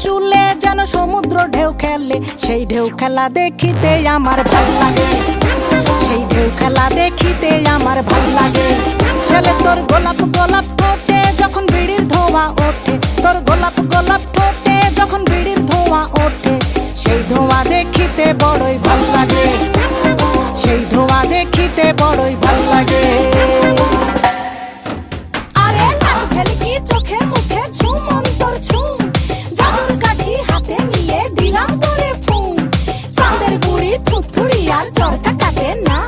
চুলে যেন সমুদ্র ঢেউ খেলে। সেই ঢেউ খেলা দেখিতে আমার ভালো লাগে। সেই ঢেউ খেলা দেখিতে আমার ভালো লাগে। ছেলে, তোর গোলাপ গোলাপ ঠোঁটে যখন বিড়ির ধোঁয়া ওঠে। তোর গোলাপ গোলাপ ঠোঁটে যখন বিড়ির ধোঁয়া ওঠে। সেই ধোঁয়া দেখিতে বড়ই দিলাম তোরে ফুম চাঁদের বুড়ি থুথুড়ি আর চরকা কাটে না।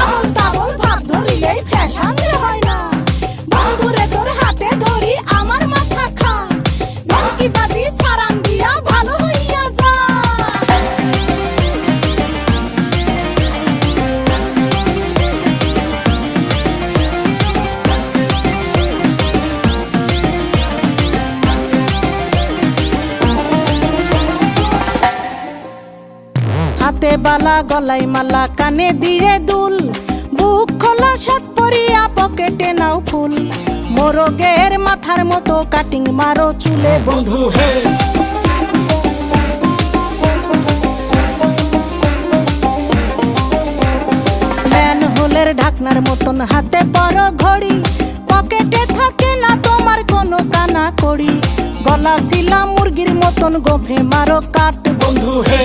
আমল তাবল ভাব ধরিলেই ফ্যাশন হাতে বালা গলাই মালা, কানে দিয়ে দুল। বুক খোলা শার্ট পরিয়া, পকেটে নাও ফুল। মোরগের মাথার মতো কাটিং মারো চুলে, বন্ধু, হে। হোলের ঢাকনার মতন হাতে বড় ঘড়ি। পকেটে থাকে না তোমার কোনো কানা কড়ি। গলা শিলা মুরগির মতন গোফে মারো কাট বন্ধু, হে।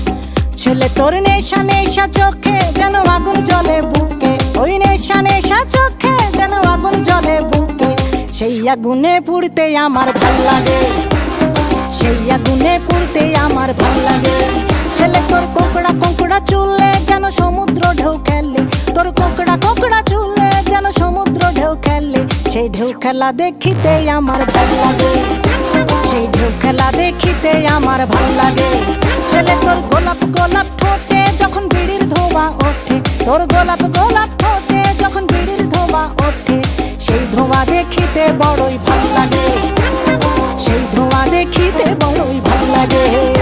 ছেলে, তোর নেশা নেশা চোখে যেন আগুন জ্বলে বুকে। ওই নেশা নেশা চোখে যেন আগুন জ্বলে বুকে। সেই আগুনে পুড়তে আমার ভালো লাগে। সেই আগুনে পুড়তে আমার ভালো লাগে। ছেলে, তোর কোকড়া কোকড়া চুলে যেন সমুদ্র ঢেউ খেলে। তোর কোকড়া কোকড়া চুলে যেন সমুদ্র ঢেউ খেলে। সেই ঢেউ খেলা দেখিতে আমার ভালো লাগে। সেই ঢেউ খেলা দেখিতে আমার ভালো লাগে। ছেলে, তোর তোর গোলাপ গোলাপ ফোটে, যখন বিড়ির ধোঁয়া ওঠে, সেই ধোঁয়া দেখিতে বড়ই ভালো লাগে। সেই ধোঁয়া দেখিতে বড়ই ভালো লাগে।